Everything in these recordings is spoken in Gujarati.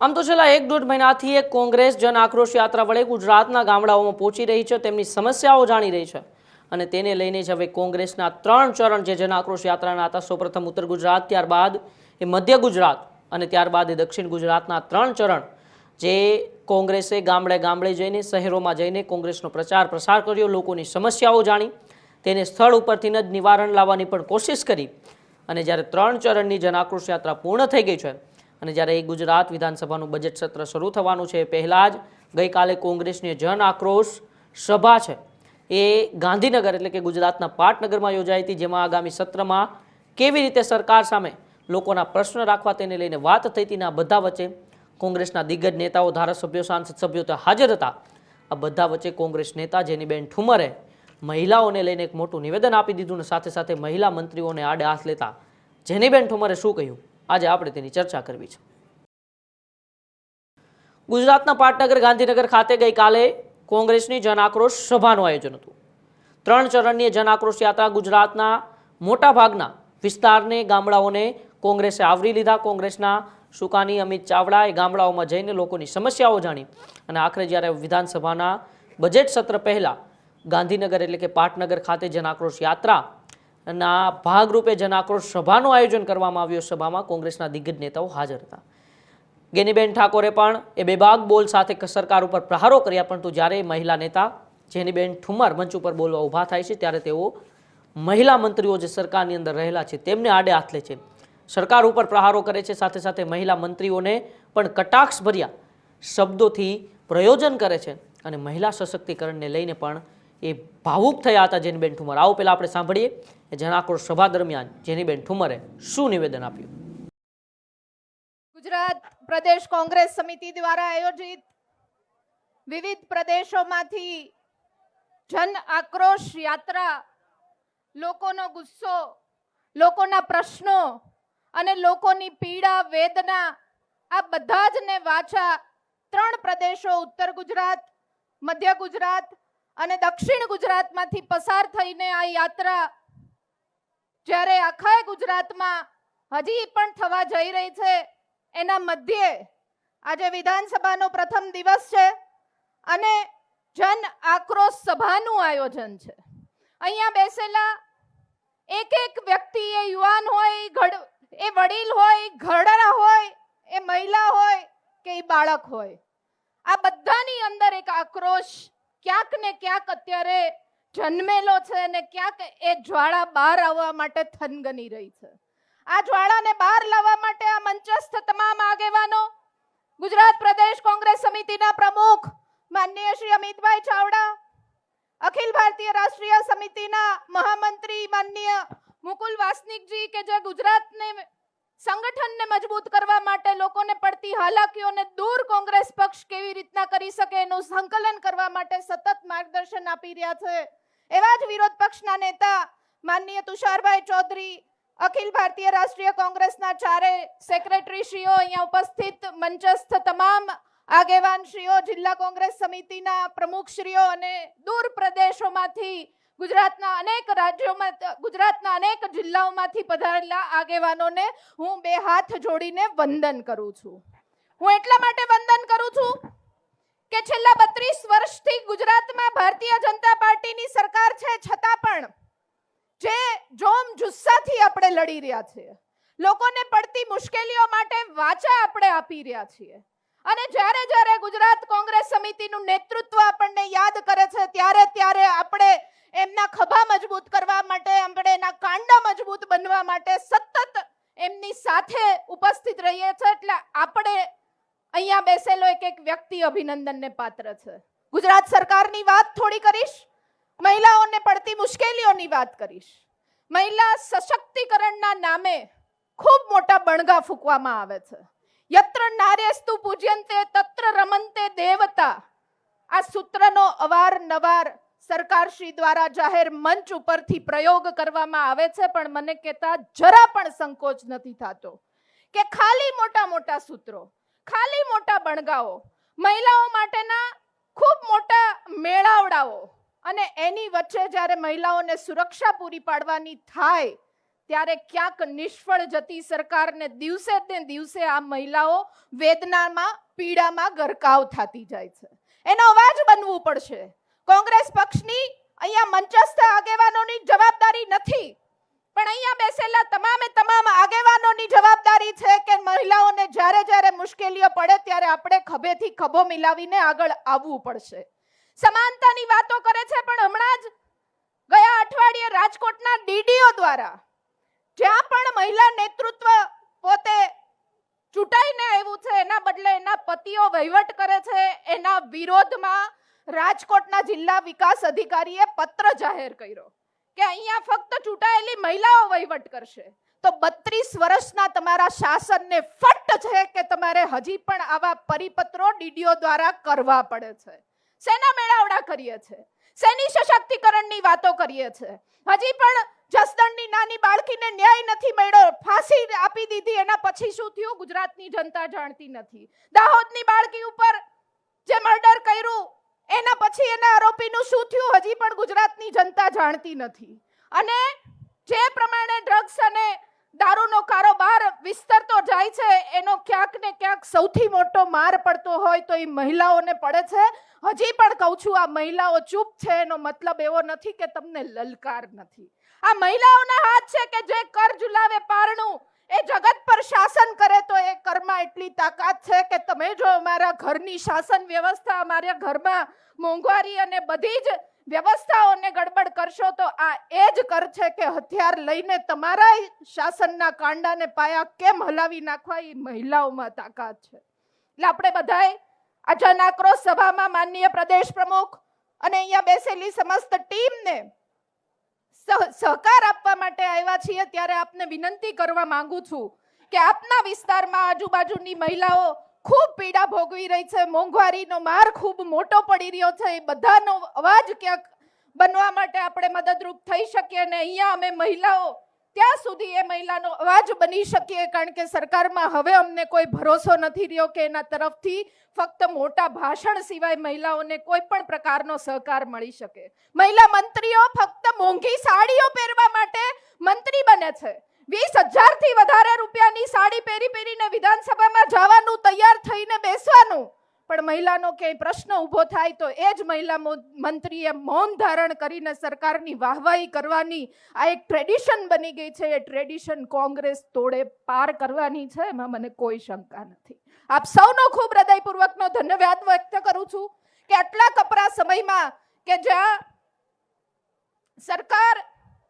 આમ તો છેલ્લા એક દોઢ મહિનાથી એક કોંગ્રેસ જન આક્રોશ યાત્રા વડે ગુજરાતના ગામડાઓમાં પહોંચી રહી છે, તેમની સમસ્યાઓ જાણી રહી છે. અને તેને લઈને જ હવે કોંગ્રેસના ત્રણ ચરણ જે જન આક્રોશ યાત્રાના હતા, સૌપ્રથમ ઉત્તર ગુજરાત, ત્યારબાદ એ મધ્ય ગુજરાત અને ત્યારબાદ એ દક્ષિણ ગુજરાતના ત્રણ ચરણ જે કોંગ્રેસે ગામડે ગામડે જઈને, શહેરોમાં જઈને કોંગ્રેસનો પ્રચાર પ્રસાર કર્યો, લોકોની સમસ્યાઓ જાણી. તેને સ્થળ ઉપરથી જ નિવારણ લાવવાની પણ કોશિશ કરી. અને જ્યારે ત્રણ ચરણની જન આક્રોશ યાત્રા પૂર્ણ થઈ ગઈ છે અને જ્યારે એ ગુજરાત વિધાનસભાનું બજેટ સત્ર શરૂ થવાનું છે, પહેલાં જ ગઈકાલે કોંગ્રેસની જન આક્રોશ સભા છે. એ ગાંધીનગર એટલે કે ગુજરાતના પાટનગરમાં યોજાઈ હતી, જેમાં આગામી સત્રમાં કેવી રીતે સરકાર સામે લોકોના પ્રશ્ન રાખવા તેને લઈને વાત થઈ હતી આ બધા વચ્ચે કોંગ્રેસના દિગ્ગજ નેતાઓ, ધારાસભ્યો, સાંસદ સભ્યો ત્યાં હાજર હતા. આ બધા વચ્ચે કોંગ્રેસ નેતા જેનીબેન ઠુમરે મહિલાઓને લઈને એક મોટું નિવેદન આપી દીધું ને સાથે સાથે મહિલા મંત્રીઓને આડે હાથ લેતા જેનીબેન ઠુમરે શું કહ્યું? આજે આપણે તેની ચર્ચા કરવી છે. ગુજરાતના પાટનગર ગાંધીનગર ખાતે ગઈકાલે કોંગ્રેસની જન આક્રોશ સભાનું આયોજન હતું. ત્રણ ચરણની જન આક્રોશ યાત્રા ગુજરાતના મોટાભાગના વિસ્તારને ગામડાઓને કોંગ્રેસે આવરી લીધા. કોંગ્રેસના સુકાની અમિત ચાવડા એ ગામડાઓમાં જઈને લોકોની સમસ્યાઓ જાણી અને આખરે જ્યારે વિધાનસભાના બજેટ સત્ર પહેલાં ગાંધીનગર એટલે કે પાટનગર ખાતે જન આક્રોશ યાત્રા ના, ભાગરૂપે જન આક્રોશ સભાનું આયોજન કરવામાં આવ્યું. સભામાં કોંગ્રેસના દિગ્ગજ નેતાઓ હાજર હતા. ગેનીબેન ઠાકોરે પણ એ બેબાગ બોલ સાથે સરકાર ઉપર પ્રહારો કર્યા, પરંતુ જ્યારે મહિલા નેતા જેનીબેન ઠુમર મંચ ઉપર બોલવા ઊભા થાય છે, ત્યારે તેઓ મહિલા મંત્રીઓ જે સરકારની અંદર રહેલા છે, તેમને આડે હાથ લે છે. સરકાર ઉપર પ્રહારો કરે છે, સાથે સાથે મહિલા મંત્રીઓને પણ કટાક્ષ ભર્યા શબ્દોથી પ્રયોજન કરે છે અને મહિલા સશક્તિકરણને લઈને પણ એ ભાવુક થયા હતા જેનીબેન ઠુમર. આવો પહેલાં આપણે સાંભળીએ એ જનાક્રોશ સભા દરમિયાન જેનીબેન ઠુમરે શું નિવેદન આપ્યું? ગુજરાત પ્રદેશ કોંગ્રેસ સમિતિ દ્વારા આયોજિત વિવિધ પ્રદેશોમાંથી જન આક્રોશ યાત્રા, લોકોનો ગુસ્સો, લોકોના પ્રશ્નો અને લોકોની પીડા, વેદના, આ બધા જ ને વાચા ત્રણ પ્રદેશો, ઉત્તર ગુજરાત, મધ્ય ગુજરાત અને દક્ષિણ ગુજરાતમાંથી પસાર થઈને આ યાત્રા જ્યારે આખા ગુજરાતમાં હજી પણ થવા જઈ રહી છે, એના મધ્યે આજે વિધાનસભાનો પ્રથમ દિવસ છે અને જન આક્રોશ સભાનું આયોજન છે. અહીંયા બેસેલા એક એક વ્યક્તિ એ યુવાન હોય એ વડીલ હોય, ઘરડા હોય, એ મહિલા હોય કે એ બાળક હોય. આ બધાની અંદર એક આક્રોશ ક્યાંક ને ક્યાંક અત્યારે જન્મેલો છે અને ક્યાંક એ જ્વાળા બહાર આવવા માટે થનગની રહી છે. આ જ્વાળાને બહાર લાવવા માટે આ મંચસ્થ તમામ આગેવાનો, ગુજરાત પ્રદેશ કોંગ્રેસ સમિતિના પ્રમુખ, માનનીય શ્રી અમિતભાઈ ચાવડા, અખિલ ભારતીય રાષ્ટ્રીય સમિતિના મહામંત્રી માનનીય મુકુલ વાસનિકજી કે જે ગુજરાતને સંગઠનને મજબૂત કરવા માટે લોકોને પડતી હાલાકીઓને દૂર કોંગ્રેસ પક્ષ કેવી રીતના કરી શકે એનું સંકલન કરવા માટે સતત માર્ગદર્શન આપી રહ્યા છે. એવા જ વિરોધ પક્ષના નેતા માનનીય તુષારભાઈ ચૌધરી, અખિલ ભારતીય રાષ્ટ્રીય કોંગ્રેસના ચારે સેક્રેટરી શ્રીઓ અહીંયા ઉપસ્થિત, મંચસ્થ તમામ આગેવાન શ્રીઓ જિલ્લા કોંગ્રેસ સમિતિના પ્રમુખ શ્રીઓ અને દૂર પ્રદેશોમાંથી ગુજરાતના અનેક રાજ્યોમાં ગુજરાતના અનેક જિલ્લાઓમાંથી પધારેલા આગેવાનોને હું બે હાથ જોડીને વંદન કરું છું. હું એટલા માટે વંદન કરું છું કે છેલ્લા બત્રીસ વર્ષથી ગુજરાતમાં ભારતીય જનતા પાર્ટીની સરકાર છે, છતાં પણ જે જોમ જુસ્સાથી આપણે લડી રહ્યા છીએ લોકોને પડતી મુશ્કેલીઓ માટે વાચા આપણે આપી રહ્યા છીએ. અને જ્યારે જ્યારે ગુજરાત કોંગ્રેસ સમિતિનું નેતૃત્વ આપણને યાદ કરે છે, ત્યારે ત્યારે આપણે એમના ખભા મજબૂત કરવા માટે આપણે એના કાંડા મજબૂત બનવા માટે સતત એમની સાથે ઉપસ્થિત રહીએ છીએ એટલે આપણે અહીંયા બેસેલો એક એક વ્યક્તિ અભિનંદનને પાત્ર છે. ગુજરાત સરકારની વાત થોડી કરીશ. મહિલાઓને પડતી મુશ્કેલીઓની વાત કરીશ. મહિલા સશક્તિકરણના નામે ખૂબ મોટા બણગા ફૂંકવામાં આવે છે. યત્ર નાર્યસ્તુ પૂજ્યંતે, તત્ર રમંતે દેવતા. આ સૂત્રનો અવારનવાર સરકારશ્રી દ્વારા જાહેર મંચ ઉપરથી પ્રયોગ કરવામાં આવે છે, પણ મને કહેતા જરા પણ સંકોચ નથી થતો કે ખાલી મોટા મોટા સૂત્રો, ખાલી મોટા બણગાઓ, મહિલાઓ માટેના ખૂબ મોટા મેળાવડાઓ અને એની વચ્ચે જ્યારે મહિલાઓને સુરક્ષા પૂરી પાડવાની થાય, ત્યારે ક્યાંક નિષ્ફળ જતી સરકારને દિવસે ને દિવસે આ મહિલાઓ વેદનામાં, પીડામાં ગરકાવ થતી જાય છે. એનો અવાજ બનવું પડશે. કોંગ્રેસ પક્ષની અહીંયા મંચસ્થ આગેવાનોની જવાબદારી નથી. પણ અહીંયા બેસેલા તમામે તમામ આગેવાનોની જવાબદારી છે કે મહિલાઓને જ્યારે જ્યારે મુશ્કેલીઓ પડે ત્યારે આપણે ખભેથી ખભો મિલાવીને આગળ આવવું પડશે. સમાનતાની વાતો કરે છે, પણ હમણાં જ ગયા અઠવાડિયે રાજકોટના ડીડીઓ દ્વારા જ્યાં પણ મહિલા નેતૃત્વ પોતે ચૂંટાઈને આવ્યું છે, એના બદલે એના પતિઓ વહીવટ કરે છે, એના વિરોધમાં રાજકોટના જિલ્લા વિકાસ અધિકારીએ પત્ર જાહેર કર્યો કે અહીંયા ફક્ત ચૂંટાયેલી મહિલાઓ વહીવટ કરશે. તો બત્રીસ વર્ષના તમારા શાસનને ફટ છે કે તમારે હજી પણ આવા પરિપત્રો ડીડીઓ દ્વારા કરવા પડે છે? શેના મેળાવડા કરીએ છે. સેની સશક્તિકરણની વાતો કરીએ છે. હજી પણ જસદણની નાની બાળકીને ન્યાય નથી મળ્યો. ફાંસી આપી દીધી, એના પછી શું થયું? ગુજરાતની જનતા જાણતી નથી. દાહોદની બાળકી ઉપર જે મર્ડર કર્યું એના પછી એના આરોપીનું શું થયું હજી પણ ગુજરાતની જનતા જાણતી નથી. અને જે પ્રમાણે ડ્રગ્સ અને દારૂનો કારોબાર વિસ્તરતો જાય છે, એનો ક્યાંક ને ક્યાંક સૌથી મોટો માર પડતો હોય તો એ મહિલાઓને પડે છે. હજી પણ કહું છું, આ મહિલાઓ ચૂપ છે, એનો મતલબ એવો નથી કે તમને લલકાર નથી. આ મહિલાઓના હાથ છે કે જે કર ઝુલાવે પારણું એ જગત પર શાસન કરે તો એ કરમાં એટલી તાકાત છે કે તમે જો અમારા ઘરની શાસન વ્યવસ્થા અમારા ઘરમાં મોંઘવારી અને બધી જ વ્યવસ્થાઓને ગડબડ કરશો તો આ એ જ કર છે કે હથિયાર લઈને તમારા શાસનના કાંડાને પાયા કેમ હલાવી નાખવા એ મહિલાઓમાં તાકાત છે. એટલે આપણે બધાએ આ જન સભામાં માનનીય પ્રદેશ પ્રમુખ અને અહીંયા બેસેલી સમસ્ત ટીમને સહકાર આપવા માટે આવ્યા છીએ ત્યારે આપને વિનંતી કરવા માંગુ છું કે આપના વિસ્તારમાં આજુબાજુની મહિલાઓ ખૂબ પીડા ભોગવી રહી છે, મોંઘવારીનો માર ખૂબ મોટો પડી રહ્યો છે, એ બધાનો અવાજ ક્યાંક બનવા માટે આપણે મદદરૂપ થઈ શકીએ અને અહીંયા અમે મહિલાઓ ત્યાં સુધી એ મહિલાનો અવાજ બની શકીએ, કારણ કે સરકારમાં હવે અમને કોઈ ભરોસો નથી રહ્યો કે એના તરફથી ફક્ત મોટા ભાષણ સિવાય મહિલાઓને કોઈ પણ પ્રકારનો સહકાર મળી શકે. મહિલા મંત્રીઓ ફક્ત મોંઘી સાડીઓ પહેરવા માટે મંત્રી બને છે. વીસ હજારથી વધારે રૂપિયાની સાડી પહેરી પહેરીને વિધાનસભામાં જવાનું, તૈયાર થઈને બેસવાનું. પણ મહિલાનો ક્યાંય પ્રશ્ન ઊભો થાય તો એ જ મહિલા મંત્રીએ મૌન ધારણ કરીને સરકારની વાહવાહી કરવાની આ એક ટ્રેડિશન બની ગઈ છે. એ ટ્રેડિશન કોંગ્રેસ તોડે પાર કરવાની છે. એમાં મને કોઈ શંકા નથી. આપ સૌનો ખૂબ હૃદયપૂર્વકનો ધન્યવાદ વ્યક્ત કરું છું કે આટલા કપરા સમયમાં કે જ્યાં સરકાર,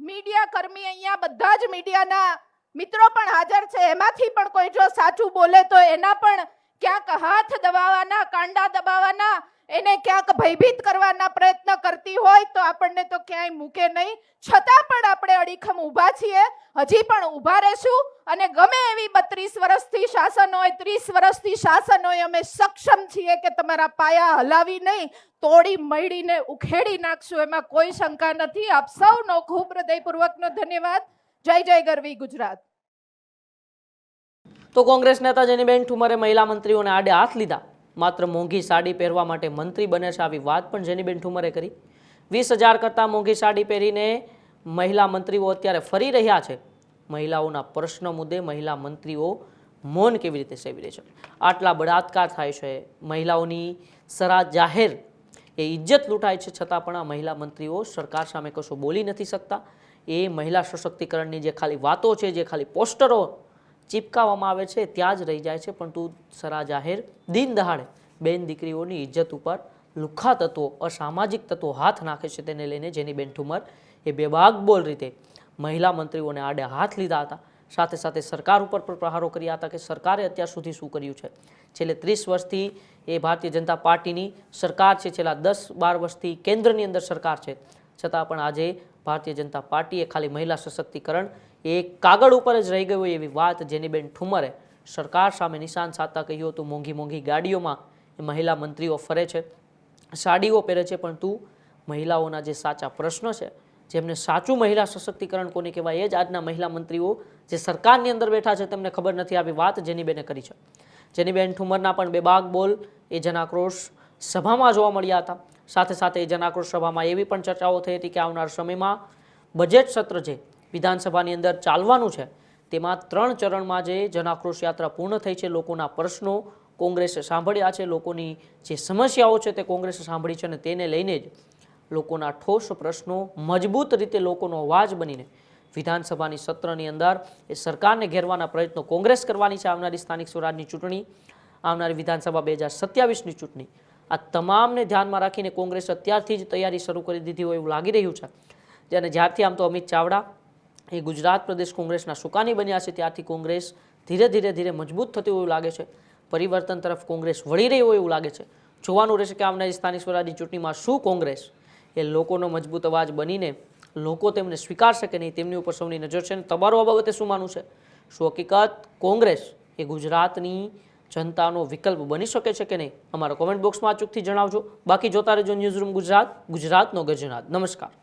મીડિયા કર્મી અહીંયા બધા જ મીડિયાના મિત્રો પણ હાજર છે. એમાંથી પણ કોઈ જો સાચું બોલે તો એના પણ ક્યાંક હાથ દબાવવાના, કાંડા દબાવવાના, એને ક્યાંક ભયભીત કરવાના પ્રયત્ન કરતી હોય તો આપણને તો ક્યાંય મૂકે નહીં. છતાં પણ આપણે અડીખમ ઊભા છીએ. હજી પણ ઊભા રહેશું અને ગમે એવી બત્રીસ વર્ષથી શાસન હોય, ત્રીસ વર્ષથી શાસન હોય, અમે સક્ષમ છીએ કે તમારા પાયા હલાવી નહીં, તોડી મળીને ઉખેડી નાખશું. એમાં કોઈ શંકા નથી. આપ સૌનો ખૂબ હૃદયપૂર્વકનો ધન્યવાદ. જય જય ગરવી ગુજરાત. તો કોંગ્રેસ નેતા જેનીબેન ઠુમરે મહિલા મંત્રીઓને આડે હાથ લીધા. માત્ર મોંઘી સાડી પહેરવા માટે મંત્રી બને છે આવી વાત પણ જેનીબેન ઠુમરે કરી. વીસ હજાર કરતાં મોંઘી સાડી પહેરીને મહિલા મંત્રીઓ અત્યારે ફરી રહ્યા છે. મહિલાઓના પ્રશ્ન મુદ્દે મહિલા મંત્રીઓ મૌન કેવી રીતે સેવી રહી છે? આટલા બળાત્કાર થાય છે. મહિલાઓની સરા જાહેર એ ઇજ્જત લૂંટાય છે. છતાં પણ આ મહિલા મંત્રીઓ સરકાર સામે કશું બોલી નથી શકતા. એ મહિલા સશક્તિકરણની જે ખાલી વાતો છે, જે ખાલી પોસ્ટરો ચીપકાવવામાં આવે છે, ત્યાં જ રહી જાય છે. પરંતુ સરા જાહેર, દિન દહાડે બેન દીકરીઓની ઇજ્જત ઉપર લુખ્ખા તત્વો, અસામાજિક તત્વો હાથ નાખે છે તેને લઈને જેની બેન ઠુમર એ બેબાક બોલ રીતે મહિલા મંત્રીઓને આડે હાથ લીધા હતા. સાથે સાથે સરકાર ઉપર પણ પ્રહારો કર્યા હતા કે સરકારે અત્યાર સુધી શું કર્યું છે? છેલ્લે ત્રીસ વર્ષથી એ ભારતીય જનતા પાર્ટીની સરકાર છે. છેલ્લા દસ બાર વર્ષથી કેન્દ્રની અંદર સરકાર છે. છતાં પણ આજે ભારતીય જનતા પાર્ટીએ ખાલી મહિલા સશક્તિકરણ એ કાગળ ઉપર જ રહી ગયું એવી વાત જેનીબેન ઠુમરે સરકાર સામે નિશાન સાધતા કહ્યું હતું. મોંઘી મોંઘી ગાડીઓમાં એ મહિલા મંત્રીઓ ફરે છે, સાડીઓ પહેરે છે, પણ તું મહિલાઓના જે સાચા પ્રશ્નો છે, જેમને સાચું મહિલા સશક્તિકરણ કોને કહેવાય એ જ આજના મહિલા મંત્રીઓ જે સરકારની અંદર બેઠા છે તેમને ખબર નથી આવી વાત જેનીબેને કરી છે. જેનીબેન ઠુમરના પણ બેબાક બોલ એ જનાક્રોશ સભામાં જોવા મળ્યા હતા. સાથે સાથે એ જનાક્રોશ સભામાં એવી પણ ચર્ચાઓ થઈ હતી કે આવનાર સમયમાં બજેટ સત્ર છે વિધાનસભાની અંદર ચાલવાનું છે. તેમાં ત્રણ ચરણમાં જે જનાક્રોશ યાત્રા પૂર્ણ થઈ છે, લોકોના પ્રશ્નો કોંગ્રેસે સાંભળ્યા છે, લોકોની જે સમસ્યાઓ છે તે કોંગ્રેસે સાંભળી છે અને તેને લઈને જ લોકોના ઠોસ પ્રશ્નો મજબૂત રીતે લોકોનો અવાજ બનીને વિધાનસભાની સત્રની અંદર એ સરકારને ઘેરવાના પ્રયત્નો કોંગ્રેસ કરવાની છે આવનારી સ્થાનિક સ્વરાજની ચૂંટણી, આવનારી વિધાનસભા બે હજાર સત્યાવીસની ચૂંટણી. આ તમામને ધ્યાનમાં રાખીને કોંગ્રેસ અત્યારથી જ તૈયારી શરૂ કરી દીધી હોય એવું લાગી રહ્યું છે. અને જ્યારથી આમ તો અમિત ચાવડા એ ગુજરાત પ્રદેશ કોંગ્રેસના સુકાની બન્યા છે. ત્યારથી કોંગ્રેસ ધીરે ધીરે ધીરે મજબૂત થતી એવું લાગે છે. પરિવર્તન તરફ કોંગ્રેસ વળી રહી હોય એવું લાગે છે. જોવાનું રહેશે કે આવનારી સ્થાનિક સ્વરાજની ચૂંટણીમાં શું કોંગ્રેસ એ લોકોનો મજબૂત અવાજ બનીને લોકો તેમને સ્વીકારશે કે નહીં તેમની ઉપર સૌની નજર છે અને તમારું આ બાબતે શું માનવું છે? શું હકીકત કોંગ્રેસ એ ગુજરાતની જનતાનો વિકલ્પ બની શકે છે કે નહીં? અમારા કોમેન્ટ બોક્સમાં અચૂકથી જણાવજો. બાકી જોતા રહેજો ન્યૂઝ રૂમ ગુજરાત, ગુજરાતનો ગર્જનાદ નમસ્કાર.